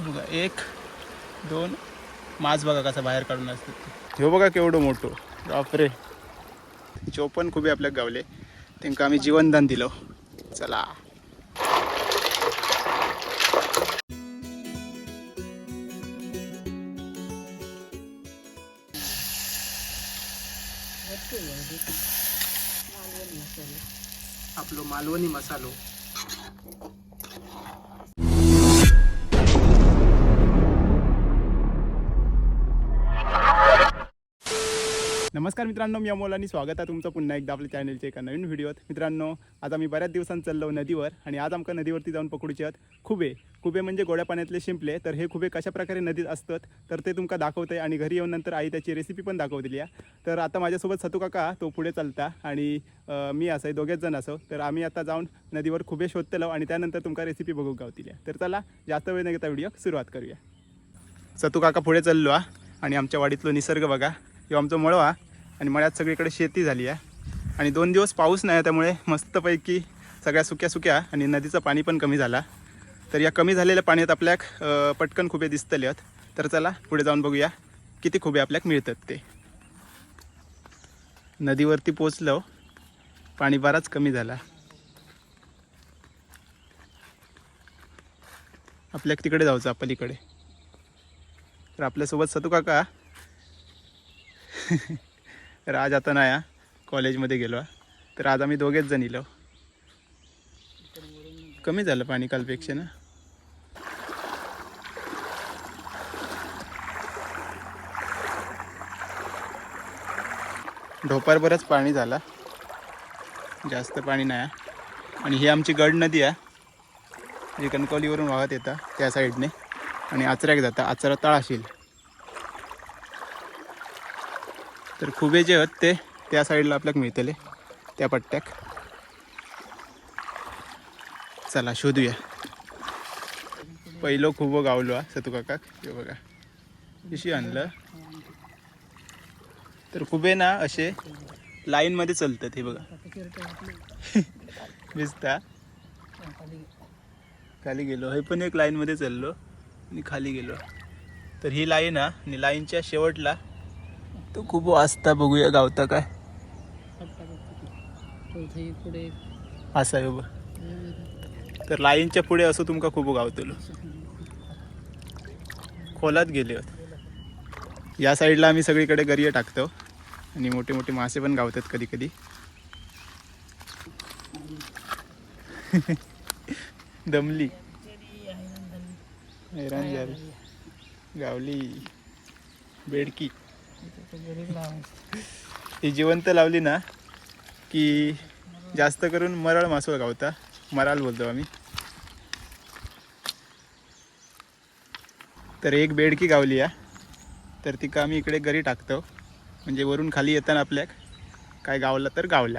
बघा एक दोन. मास बघा कसा बाहेर काढून असतात ह्यो बघा केवढं मोठं. बापरे. चोपन खूप आपल्याक गावले. त्यांना आम्ही जीवनदान दिलो. चला. आपलो मालवणी मसालो. नमस्कार मित्रांनो मी अमोल आणि स्वागत आहे तुमचं पुन्हा एकदा आपल्या चॅनलच्या एका नवीन व्हिडिओत. मित्रांनो आज आम्ही बऱ्याच दिवसांनी चाललो नदीवर आणि आज आमका नदीवरती जाऊन पकडूचे आहेत खुबे. खुबे म्हणजे गोड्या पाण्यातले शिंपले तर हे खुबे कशा प्रकारे नदीत असतात तर ते तुमका दाखवते आणि घरी येऊन नंतर आई त्याची रेसिपी पण दाखवलेली आहे तर आता माझ्यासोबत सतू काका तो पुढे चालता आणि मी असं दोघेच जण असो. तर आम्ही आता जाऊन नदीवर खुबे शोधतलो आणि त्यानंतर तुमका रेसिपी बघू गावतील तर चला जास्त वेळ न घेता व्हिडिओ सुरुवात करूया. सतू काका पुढे चाललो हा. आणि आमच्या वाडीतलो निसर्ग बघा. किंवा आमचं मळवा आणि मळ्यात सगळीकडे शेती झाली आहे. आणि दोन दिवस पाऊस नाही त्यामुळे मस्तपैकी सगळ्या सुक्या सुक्या आणि नदीचं पाणी पण कमी झाला. तर या कमी झालेल्या पाण्यात आपल्याक पटकन खुबे दिसतले आहेत. तर चला पुढे जाऊन बघूया किती खुबे आपल्याक मिळतात ते. नदीवरती पोचलो पाणी बराच कमी झाला. आपल्याक तिकडे जायचं पलीकडे. तर आपल्यासोबत सतू काका तर आज आता नाही हा, कॉलेजमध्ये गेलो हा. तर आज आम्ही दोघेच जण इलो. कमी झालं पाणी कालपेक्षा ना? ढोपारभरच पाणी झाला. जास्त पाणी नाही आहे. आणि ही आमची गड नदी आहे जी कणकवलीवरून वाहत येतं त्या साईडने. आणि आचऱ्याक जाता. आचरा तळाशील. तर खुबे जे आहेत ते त्या साईडला आपल्याक मिळतले त्या पट्ट्याक. चला शोधूया. पहिलो खुबो गावलो हा सतू काकाक. हे बघा. कशी आणलं. तर खुबे ना असे लाईनमध्ये चलतात हे बघा. दिसता? खाली गेलो. हे पण एक लाईनमध्ये चाललो आणि खाली गेलो. तर ही लाईन हा आणि लाईनच्या शेवटला तो खूप वाजता बघूया गावता काय. पुढे असा आहे बघ. तर लाईनच्या पुढे असं तुमका खूप गावतलो. खोलात गेले होत. या साईडला आम्ही सगळीकडे गरिये टाकतो. आणि मोठे मोठे मासे पण गावतात कधी कधी. दमली. हैराण झाली. गावली. बेडकी. ही जिवंत लावली ना की जास्त करून मरळ मासोळ गावता. मराल बोलतो आम्ही. तर एक बेडकी गावली आहे तर तिका आम्ही इकडे घरी टाकतो. म्हणजे वरून खाली येताना आपल्याक काय गावला तर गावला.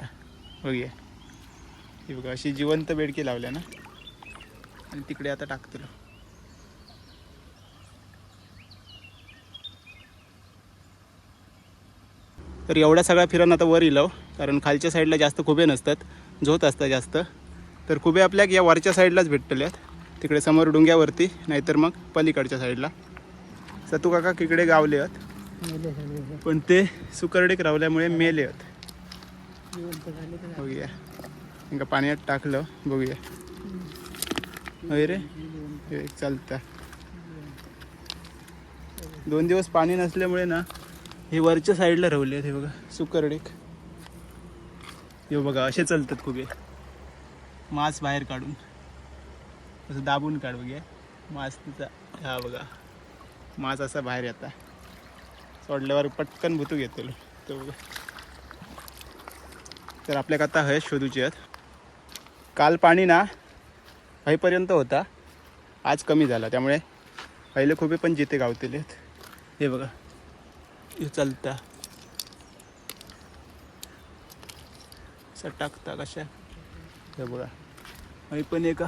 बघूया. ही बघा अशी जिवंत बेडकी लावल्या ना. आणि तिकडे आता टाकतो. तर एवढ्या सगळ्या फिरून आता वर इलव कारण खालच्या साईडला जास्त खुबे नसतात झोत असतात जास्त. तर खुबे आपल्याक या वरच्या साईडलाच भेटतले आहेत तिकडे समोर डोंग्यावरती नाहीतर मग पलीकडच्या साईडला. सतू काका तिकडे गावले आहेत पण ते सुकरडीक रावल्यामुळे मेले आहेत बघूया. ఇంకా पाण्यात टाकलं बघूया. होय रे? हे चालतं. दोन दिवस पाणी नसल्यामुळे ना हे वरच्या साईडला रावले आहेत हे बघा. सुकरडेक हे बघा असे चालतात खूप हे. मांस बाहेर काढून. असं दाबून काढ बघूया मांस तिचा हा बघा. मांस असा बाहेर येता. सोडल्यावर पटकन भुतू घेतो तो बघा. तर आपल्याक आता हयच शोधूचे आहेत. काल पाणी ना हयपर्यंत होता. आज कमी झाला. त्यामुळे पहिले खूपे पण जिथे गावतेले आहेत. हे बघा. हे चालता. असं टाकता कशा? हे बघा. मी पण एका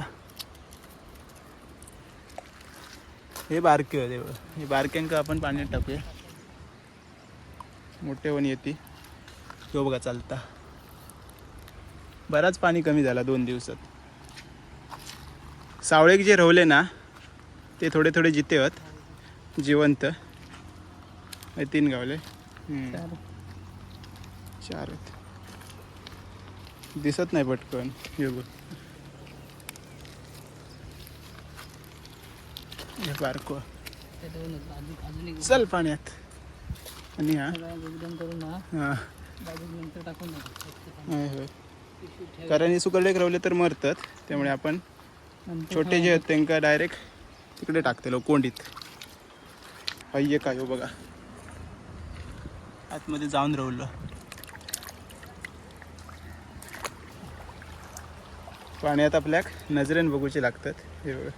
हे बारके होते बघा. हे बारक्यांका आपण पाण्यात टाकूया. मोठे पण येते. तो बघा चालता. बराच पाणी कमी झाला दोन दिवसात. सावळेक जे रवले ना ते थोडे थोडे जिते आहेत जिवंत. हे तीन गावले. हम्म. चार आहेत. दिसत नाही पटकन. हे बघ. हे बारको. चल पाण्यात. आणि हा. हा. होय होय. कारण हे सुकरडे रवले तर मरतात. त्यामुळे आपण छोटे जे आहेत त्यांका डायरेक्ट तिकडे टाकतेलो कोंडीत. पाहिजे काय हो बघा. आतमध्ये जाऊन राहिलं पाण्यात आपल्याक नजरेन बघूचे लागतात. हे बघा.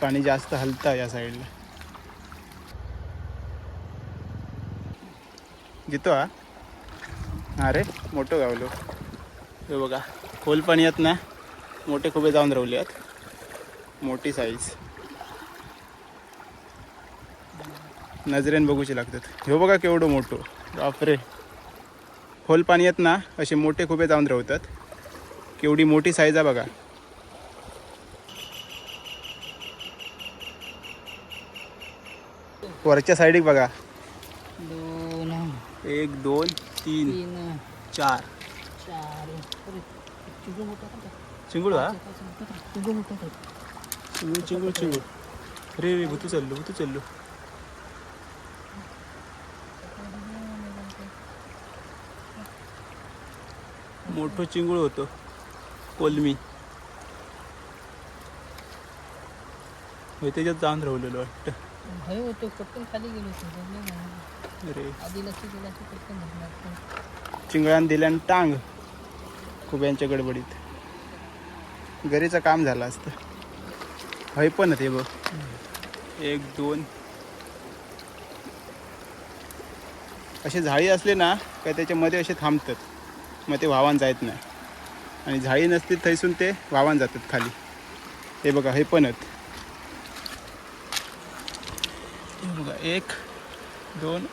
पाणी जास्त हलतं या साईडला. घेतो हा? अरे मोठं गावलो हे बघा खोल पाणी आहेत ना मोठे खुबे जाऊन रावले आहेत. मोठी साईज नजरेन बघूचे लागतात. हे बघा केवढं मोठं. बापरे. खोल पाण्यात ना असे मोठे खुबे जाऊन राहतात केवढी मोठी साईज आहे बघा. वरच्या साईडीक बघा. दोन. एक दोन तीन तीन. चार? चिंगुळ हा? चिंगुळ चिंगुळ चिंगुळ अरे रे भूतू चाललो भूतू चाललो. मोठं चिंगुळ होतं कोलमी. त्याच्यात जाऊन राहिलेलो वाटतं. पटकन खाली गेलो. चिंगळान दिल्यान टांग खुब्यांच्या गडबडीत. घरीचं काम झालं असतं. हय पण ते बघ. एक दोन. असे झाळी असले ना काय त्याच्यामध्ये असे थांबतात. मग ते वाहवान जायत नाही. आणि झाळी नसतील थैसून ते वाहवान जातात खाली. हे बघा हे पण आहेत. बघा एक दोन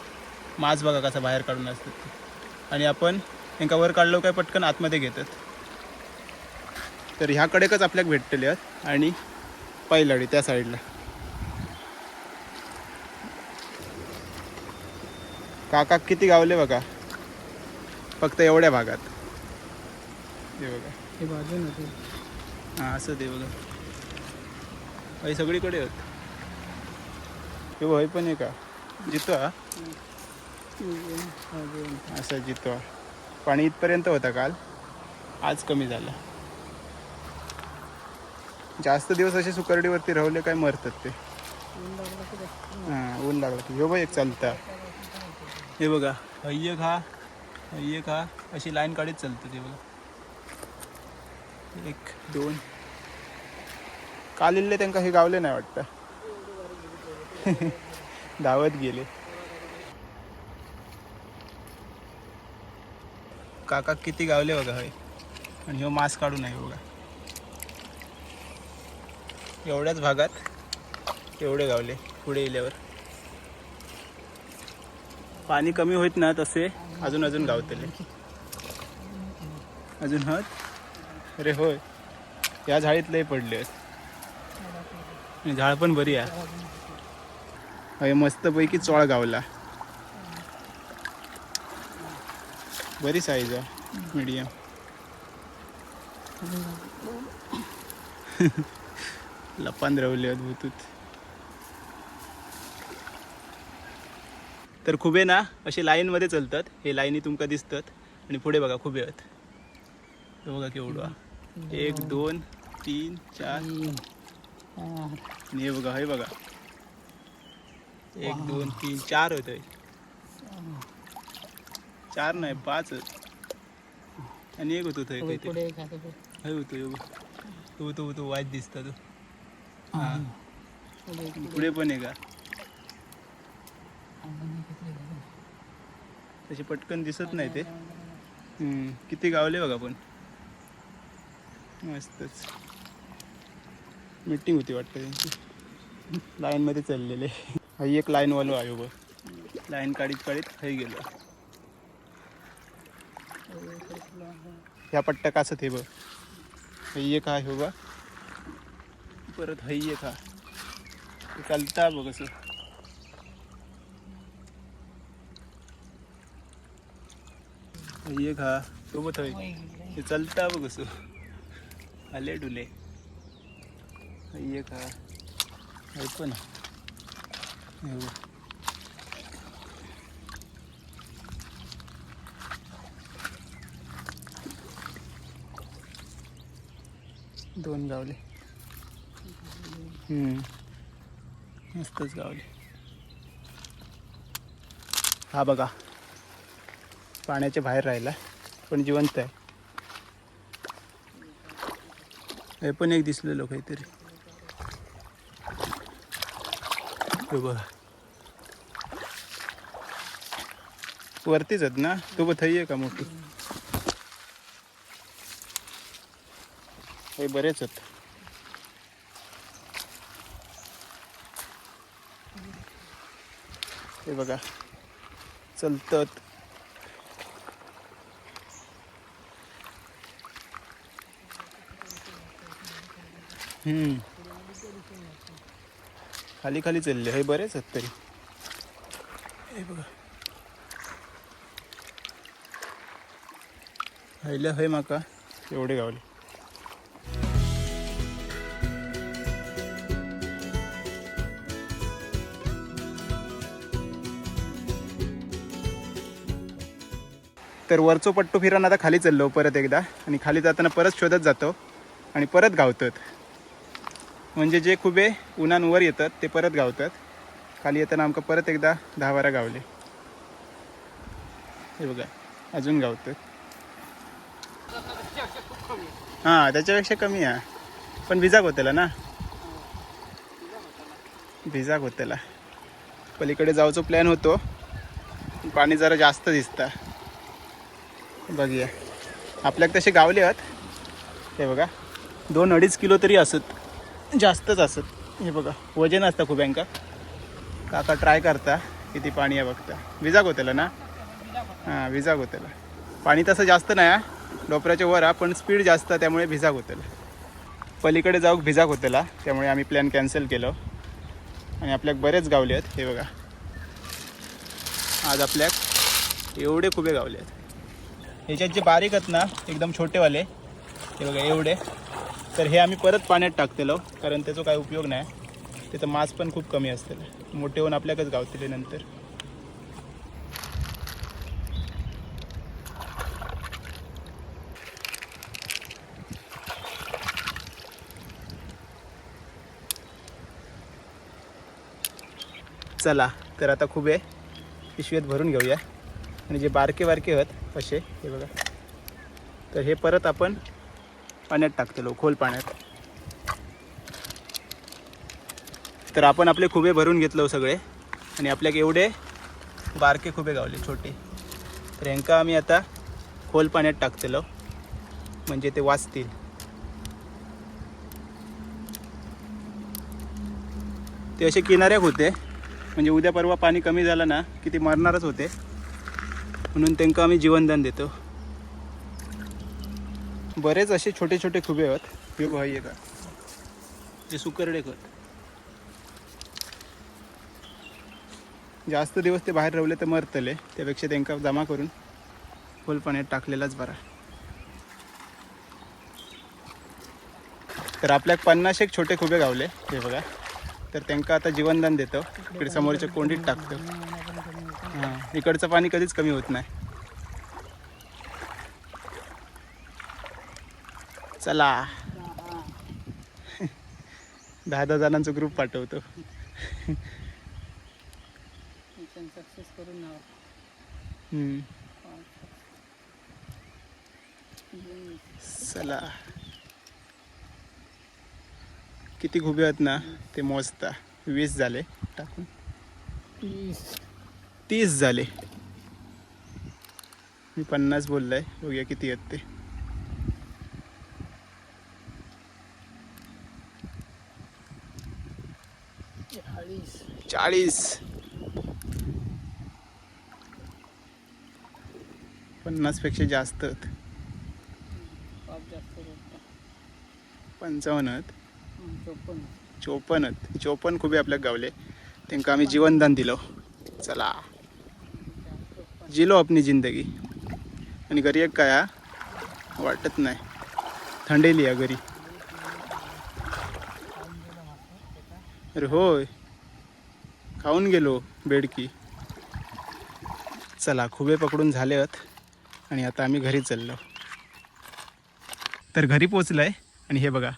मास बघा कसा बाहेर काढून असतात. आणि आपण त्यांका वर काढलो काय पटकन आतमध्ये घेतात. तर ह्याकडेकच आपल्याक भेटतले आहेत. आणि पैलाडी त्या साईडला. काका किती गावले बघा? फक्त एवढ्या भागात. हे बघा. हे बाजू हां असं ते बघा. हे सगळीकडे आहेत. हे बघ, हे पण आहे. का जितो हा? असं जितो पाणी इथपर्यंत होता काल. आज कमी झालं. जास्त दिवस असे सुकरडीवरती राहले काय मरतात ते. हां ऊन लागलं की. ह्यो बघ एक चालता. हे बघा हय्य खा हय्य खा अशी लाईन काढीत चालतं ते बघा. एक दोन. काल इल्ले त्यांका हे गावले नाही वाटतं. धावत गेले. काका किती गावले बघा हय आणि ह्यो मास काढून आहे बघा. एवढ्याच भागात एवढे गावले पुढे गेल्यावर पाणी कमी होत ना तसे अजून अजून गावतले. अजून हत अरे होय. या झाडीत लय पडले आहेत. झाड पण बरी आहे. हय मस्तपैकी चोळ गावला. बरी साईज आहे. मीडियम लपान रवले अद्भुत. तर खुबे ना असे लाईनमध्ये चालतात. हे लाईनी तुमका दिसतात. आणि पुढे बघा खुबे आहेत. बघा केवढं. एक दोन तीन चार. आणि हे बघा हे बघा. एक दोन तीन चार होत. चार नाही पाच. आणि एक होतो थंय पुढे. हय होतो हे तो तो तो वाईट दिसता तो. हा. पुढे पण आहे. का अंगण एक इकडे बघा. तसे पटकन दिसत नाही ते. हम्म, किती गावले बघा पण. मस्तच. मीटिंग होती वाटतं त्यांची. लाईनमध्ये चाललेले. हा एक लाईनवालो आहे बघ. लाईन काढीत काढीत खाई गेलो. ह्या पट्ट्या कासत हे बघ. हे एक आहे बघा. परत हई खा चालता बघ असं. हई खा सोबत हय ते चलता बघ असं. आले डुले. हय पण. हे बघ. दोन गावले. हम्म. मस्तच गावले. हा बघा. पाण्याच्या बाहेर राहिला. पण जिवंत आहे. हे पण एक दिसलेलो काहीतरी बघा. वरतीच आहेत ना? तो बघ थई आहे का मोठी? हे बरेच आहेत. हे बघा. चलतात. हम्म. खाली खाली चालले. हे बरेच आहेत तरी. हे बघा. हायल्या हय माका. एवढे गावले. तर वरचो पट्टो फिरून आता खाली चाललो परत एकदा. आणि खाली जाताना परत शोधत जातो. आणि परत गावतात. म्हणजे जे खुबे उन्हान वर येतात ते परत गावतात. खाली येताना आमका परत एकदा दहा बारा गावले. हे बघा अजून गावतात हां त्याच्यापेक्षा कमी आहे. पण भिजाक होतेला ना? भिजाक होतेला. पलीकडे जावचो प्लॅन होतो. पाणी जरा जास्त दिसता. बघूया. आपल्याक तसे गावले आहेत. हे बघा दोन अडीच किलो तरी असत. जास्तच असत. हे बघा वजन असतं खूप यांका. काका ट्राय करता किती पाणी आहे बघता. विजाग होतेला ना? हां विजाग होतेला पाणी तसं जास्त नाही आहे डोपऱ्याच्या वर आहे पण स्पीड जास्त त्यामुळे भिजाग होतेला पलीकडे जाऊक भिजाग होतेला त्यामुळे आम्ही प्लॅन कॅन्सल केलो. आणि आपल्याक बरेच गावले आहेत हे बघा. आज आपल्याक एवढे खुबे गावले आहेत. ह्याच्यात जे बारीक आहेत ना एकदम छोटेवाले हे बघा एवढे. तर हे आम्ही परत पाण्यात टाकतेलो कारण त्याचा काही उपयोग नाही. तिथं मास पण खूप कमी असतील. मोठे होऊन आपल्याकच गावतील नंतर. चला तर आता खूप आहे पिशवीत भरून घेऊया. आणि जे बारके बारके आहेत असे हे बघा. तर हे परत आपण पाण्यात टाकतेलो खोल पाण्यात. तर आपण आपले खुबे भरून घेतलो सगळे. आणि आपल्याक एवढे बारके खुबे गावले छोटे. तर ह्यांका आम्ही आता खोल पाण्यात टाकतलो. म्हणजे ते वाचतील. ते असे किनाऱ्याक होते. म्हणजे उद्या परवा पाणी कमी झालं ना की ते मरणारच होते. म्हणून त्यांना आम्ही जीवनदान देतो. बरेच असे छोटे छोटे खुबे आहेत. हे भाई का जे सुकरडे खत. जास्त दिवस ते बाहेर रवले तर मरतले. त्यापेक्षा त्यांका जमा करून फुल पाण्यात टाकलेलाच बरा. तर आपल्याक पन्नास एक छोटे खुबे गावले हे बघा. तर त्यांका आता जीवनदान देतो. इकडे समोरच्या कोंडीत टाकतो. हां इकडचं पाणी कधीच कमी होत नाही. चला. दहा दहा जणांचा ग्रुप पाठवतो. मिशन सक्सेस करून नाव हम्म. चला. किती खुबे आहेत ना ते मोजता वीस झाले टाकून. तीस. तीस झाले. मी पन्नास बोललाय बघूया किती आहेत ते. चाळीस. पन्नासपेक्षा जास्त पंचावन्न चोपन्न. चोपन्न खुबे आपल्याक गावले. तांकां आमी जीवनदान दिलो. चला. जिलो आपली जिंदगी. आणि घरी एक काय हा? वाटत नाही. थंडेली या घरी. अरे होय. खाऊन गेलो बेडकी. चला खुबे पकडून झाले आहेत आणि आता आम्ही घरी चाललो. तर घरी पोचलोय आणि हे बघा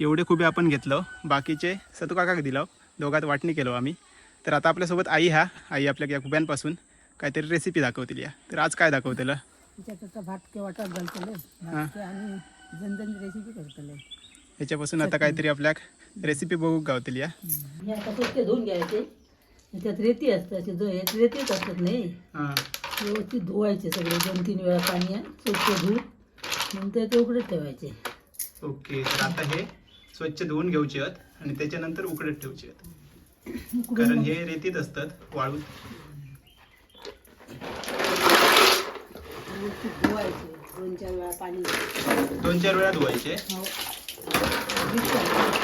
एवढे खुबे आपण घेतलो बाकीचे सतू काकाक दिलो दोघात वाटणी केलो आम्ही. तर आता आपल्यासोबत आई हा आई आपल्या या खुब्यांपासून काहीतरी रेसिपी दाखवतील या. तर आज काय दाखवतेलं? घालतले आणि रेसिपी करतले. ह्याच्यापासून आता काहीतरी आपल्याक रेसिपी बघू गावतील या. धुवून घ्यायचे. त्याच्यात रेती असते असे जो यात रेतीच असतात नाही? हां. व्यवस्थित धुवायचे सगळे दोन तीन वेळा पाणी स्वच्छ धुवून नंतर ते उकडत ठेवायचे. ओके तर आता हे स्वच्छ धुवून घ्यायचे आहेत आणि त्याच्यानंतर उकडत ठेवचे आहेत. उकडून कारण हे रेतीत असतात वाळू व्यवस्थित धुवायचे दोन चार वेळा पाणी दोन चार वेळा धुवायचे. हो. भिजतात.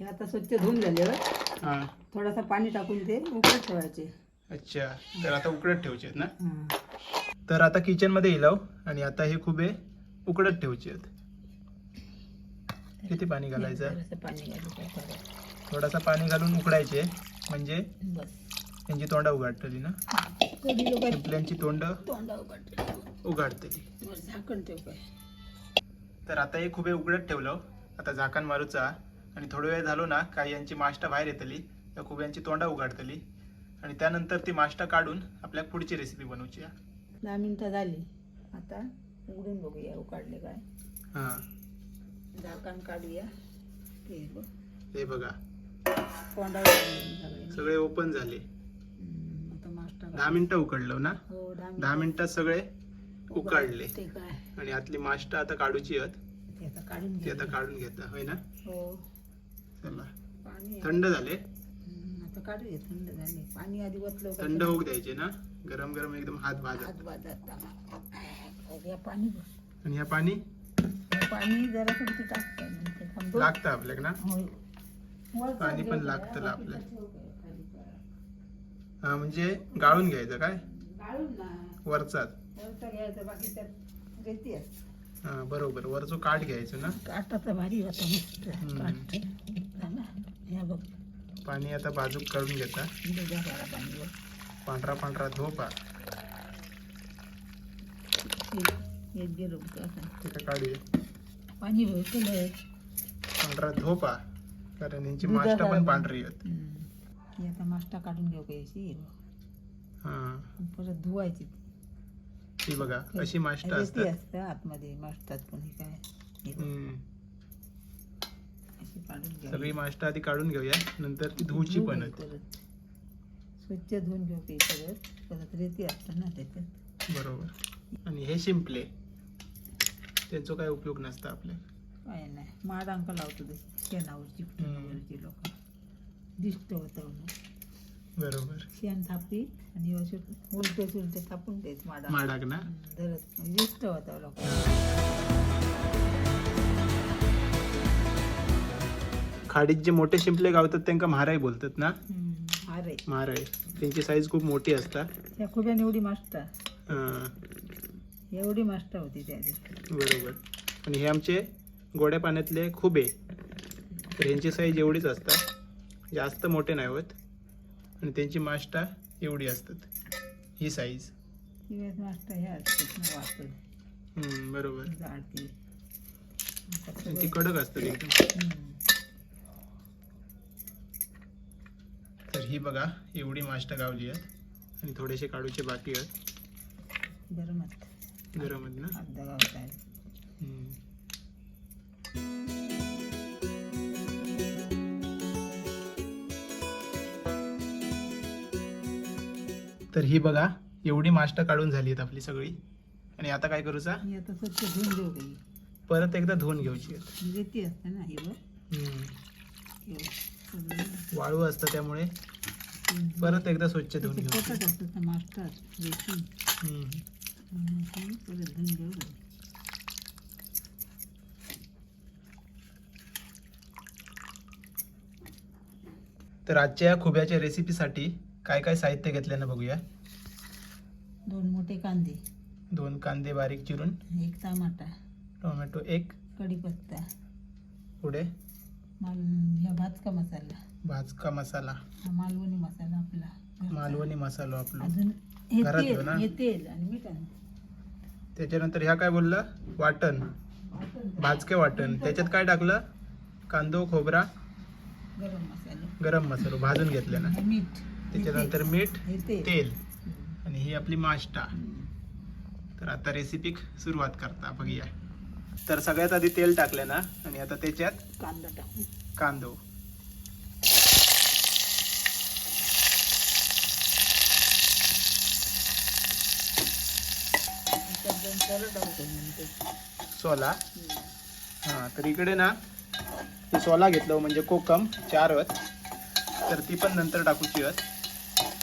हे स्वच्छ धुवून झाल्यावर हां. थोडासा पाणी टाकून ते उकडत ठेवायचे. अच्छा. तर आता उकडत ठेवचे आहेत ना? हं. तर आता किचनमध्ये येलो आणि आता हे खुबे उकडत ठेवचे आहेत. किती पाणी घालायचं? थोडंसं पाणी घालायचं थोडं. थोडासा पाणी घालून उकडायचे म्हणजे? बस. त्यांची तोंड उघडतली ना? कधी लोक शिंपल्यांची तोंड तोंडा उघडते उघडतली. वर झाकण ठेव काय? तर आता हे खुबे उघडत ठेवलं आता झाकण मारूचा. आणि थोडा वेळ झालो ना काही यांची माष्टा बाहेर येतली त्या खुब्यांची तोंडा उघडतली. आणि त्यानंतर ती माष्टा काढून आपल्या पुढची रेसिपी बनवची. दहा मिनिटं झाली. आता उघडून बघूया उकाडले काय. हां. झाकण काढूया. हे बघा. तोंडा सगळे ओपन झाले. दहा मिनिटं उकडलं ना? हो दहा मिनिटात सगळे उकाडले. आणि आतली माष्टा आता काढूची आहेत. ते आता काढून घेता. होय ना? हो. पाणी थंड झाले. आता काढूया थंड झाले. पाणी आधी वतलं थंड होऊ द्यायचे ना. गरम गरम एकदम हात भाजत. हात बाजात या पाणी. आणि हे पाणी? पाणी जरा थोडं टाकतं थांबतो. लागतं आपल्याक ना? पाणी पण लागतं आपल्या. हा म्हणजे गाळून घ्यायचं काय? वरचं हा बरोबर. वरचो काठ घ्यायचं ना? काटाचा भारी होता मस्त हम्म. काट झाला. हे बघ पाणी आता बाजूक काढून घेता. पांढरा पांढरा धोपा. काढूया. पाणी भरतलं पांढरा धोपा. कारण यांची माष्टा पण. पांढरी हे आता मास्टा काढून घेऊ काही हा. परत धुवायची. ही बघा अशी माष्टा रेती असतात. असतं आतमध्ये मास्टात पण हे काय? हम्म. सगळी माष्टा आधी काढून घेऊया नंतर ती धुवची पण. परत. स्वच्छ धुवून घेऊ काही परत परत रेती असतं ना त्याच्यात. बरोबर. आणि हे शिंपले. त्यांचा काय उपयोग नसता आपल्या. काय नाही. माड अंक लावतो ते शेणावर चिपटून लोक. दिसत होतं बरोबर. शेण थापी आणि उलटे सुलटे थापून तेच माडा माडाक ना? धरत दिसत होतं लोक. खाडीत जे मोठे शिंपले गावतात त्यांना म्हाराई बोलतात ना? म्हाराई. त्यांची साईज खूप मोठी असता त्या खुब्यान एवढी मास्टा हा, एवढी मास्टा होती त्या आधी बरोबर. आणि हे आमचे गोड्या पाण्यातले खुबे. तर यांची साईज एवढीच असतात. जास्त मोठे नाही होत. आणि त्यांची माष्टा एवढी असतात. ही साईज ती ह्या असतात बरोबर. आता ती कडक असतात एकदम. हम्म. तर ही बघा एवढी माष्टा गावली आहेत. आणि थोडेसे काढूचे बाकी आहेत. गरम असतं गरम आहेत ना? अर्धा गावचा आहे हम्म. तर ही बघा एवढी माष्ट काढून झाली आहेत आपली सगळी. आणि आता काय करूचा? आता स्वच्छ धुवून घेऊ परत एकदा धुवून घ्यायची रेती असते ना वाळू असतं त्यामुळे. परत एकदा स्वच्छ घेऊ. मास्टर धुवून घेऊ तर आजच्या या खुब्याच्या रेसिपीसाठी काय काय साहित्य घेतल्यानं बघूया. दोन मोठे कांदे. दोन कांदे बारीक चिरून. एक टमाटा. टोमॅटो एक. कढीपत्ता. पुढे. माल भाजका मसाला. भाजका मसाला. हा मालवणी मसाला आपला. मालवणी मसाला आपला. अजून हे घरात तेल घेऊ ना? हे तेल आणि मीठ आणि त्याच्यानंतर ह्या काय बोललं? वाटण. भाजके वाटण. त्याच्यात काय टाकलं? कांदो खोबरा गरम मसाला. गरम मसाला. भाजून घेतले ना? मीठ. त्याच्यानंतर. मीठ हे तेल. तेल. आणि ही आपली माष्टा तर आता रेसिपी सुरुवात करता. बघूया. तर सगळ्यात आधी तेल टाकलं ना आणि आता त्याच्यात कांदा टाकू कांदो सोला. हां तर इकडे ना ते सोला घेतलं म्हणजे कोकम चार हत तर ती पण नंतर टाकूची हत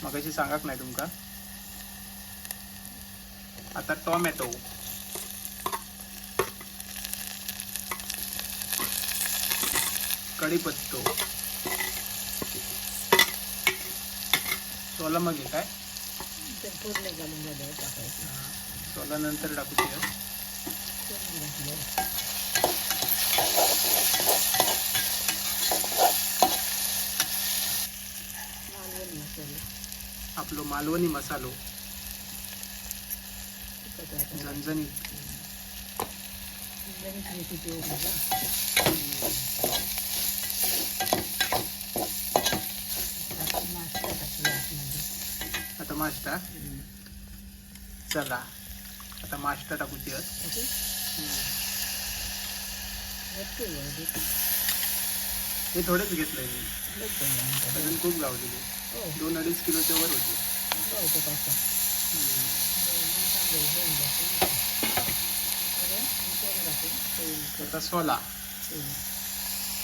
मग अशी सांगाक नाही तुमका. आता टोमॅटो. कढीपत्तो सोला मग हे काय फोडणे घालून झाल्यावर टाकायचं. सोला नंतर घातल्यावर मालवणी मसाला. आपलो मालवणी मसालो. वाटायला. झणझणीत. रेसिपी होती का? टाकून नाश्ता टाकला आता मास्टा हम्म. चला आता मास्टा टाकूची हत ओके? भरपूर वेळ देते. हे थोडेच घेतलंय मी. अजून खूप लावलेले हो, दोन अडीच किलोच्या वर होते टाका. हो, आता सोला तेल.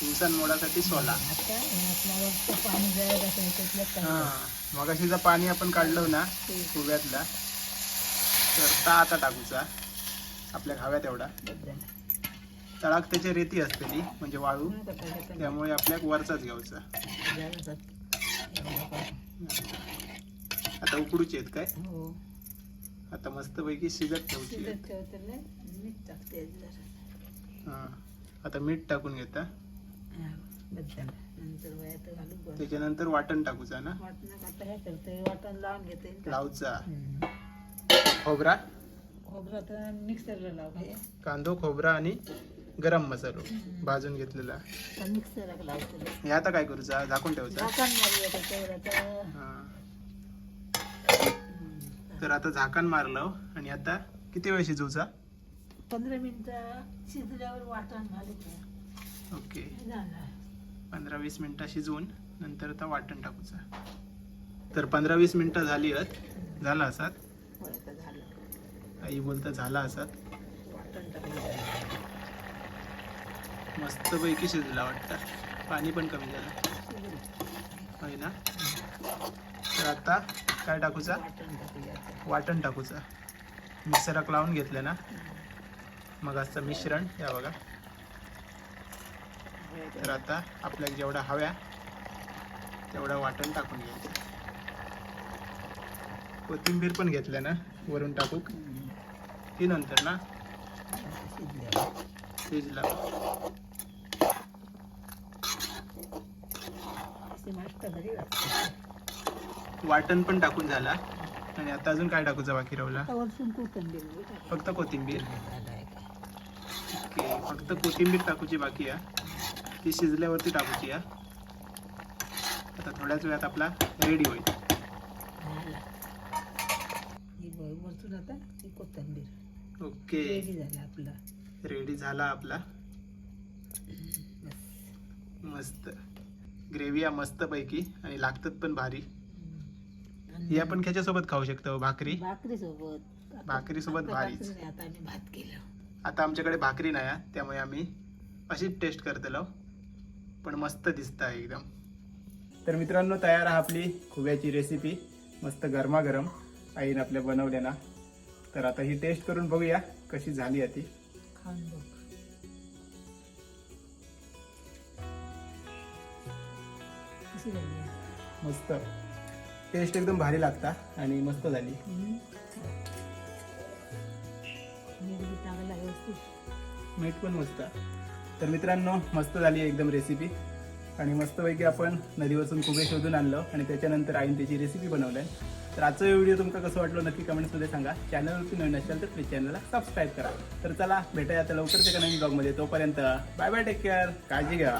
इंसान मोडासाठी सोला हे आपल्या वरचं पाणी आपण काढलं ना ते खुब्यातला तर ता आता टाकूचा आपल्या खाव्यात एवढा. तळाक त्याची रेती असतेली म्हणजे वाळू? त्यामुळे आपल्याक वरचाच घ्यायचा. आता उकडूचे आहेत काय हो आता मस्तपैकी शिजत ठेवची. हा आता मीठ टाकून घेता. नंतर वयात. त्याच्यानंतर वाटण टाकूचा ना? वाटणं आता हे करते वाटण लावून घेते लावचा. हम्म. खोबरा? खोबरं तर मिक्सरला लाव हे कांदो खोबरा आणि गरम मसालो भाजून घेतलेला. आता मिक्सरला लावते. हे आता काय करूचा? झाकून ठेवचा झाकण मारूया त्याच्यावर आता. हा. हम्म. तर आता झाकण मारलं आणि आता किती वेळ शिजवचा? पंधरा मिनिटं शिजल्यावर वाटण घालून ओके. झालं. पंधरा वीस मिनिटं शिजवून नंतर आता वाटण टाकूचा. तर पंधरा वीस मिनिटं झाली आहेत. झाला असात आई बोलता झाला असात टाकलं मस्तपैकी शिजला वाटतं. पाणी पण कमी झालं. होय ना? तर आता काय टाकूचा? वाटण टाकूचा. मिक्सराक लावून घेतलं ना? मग असं मिश्रण या बघा. तर आता आपल्याला जेवढा हव्या तेवढा वाटण टाकून घ्यायचं. कोथिंबीर पण घेतल्या ना वरून हम्म. ती नंतर ना शिजला वाटण पण टाकून झाला. आणि आता अजून काय टाकूचा बाकी राहिला. फक्त कोथिंबीर. फक्त कोथिंबीर टाकूची बाकी आहे. ती शिजल्यावरती टाकूची आहे आता थोड्याच वेळात आपला रेडी होईल. झालं. ही बघ, वरतून आता ही कोथिंबीर. ओके. रेडी झालं आपलं. रेडी झाला आपला. बस. मस्त. ग्रेव्ही आहे मस्त पैकी आणि लागतात पण भारी. ही आपण ख्याच्यासोबत खाऊ शकतो भाकरी. भाकरी सोबत भाकरीसोबत भारीच. आता आम्ही भात केलं. आता आमच्याकडे भाकरी नाही आहे त्यामुळे आम्ही अशीच टेस्ट करतलो. पण मस्त दिसत आहे एकदम. तर मित्रांनो तयार आहे आपली खुब्याची रेसिपी मस्त गरमागरम. आईने आपल्या बनवल्या ना तर आता ही टेस्ट करून बघूया कशी झाली आहे ती? मस्त. टेस्ट एकदम भारी लागता आणि मस्त झाली. मीठ पण मस्त. तर मित्रांनो मस्त झाली एकदम रेसिपी आणि मस्तपैकी आपण नदीवरसून कुबे शोधून आणलं आणि त्याच्यानंतर आईन त्याची रेसिपी बनवल्या तर आजचा व्हिडिओ तुमका कसं वाटलं नक्की कमेंट्समध्ये सांगा. चॅनलवरती नवीन असेल तर प्लीज चॅनलला सबस्क्राईब करा. तर चला भेटूया आता लवकरच एका नवीन ब्लॉगमध्ये तोपर्यंत बाय बाय टेक केअर काळजी घ्या.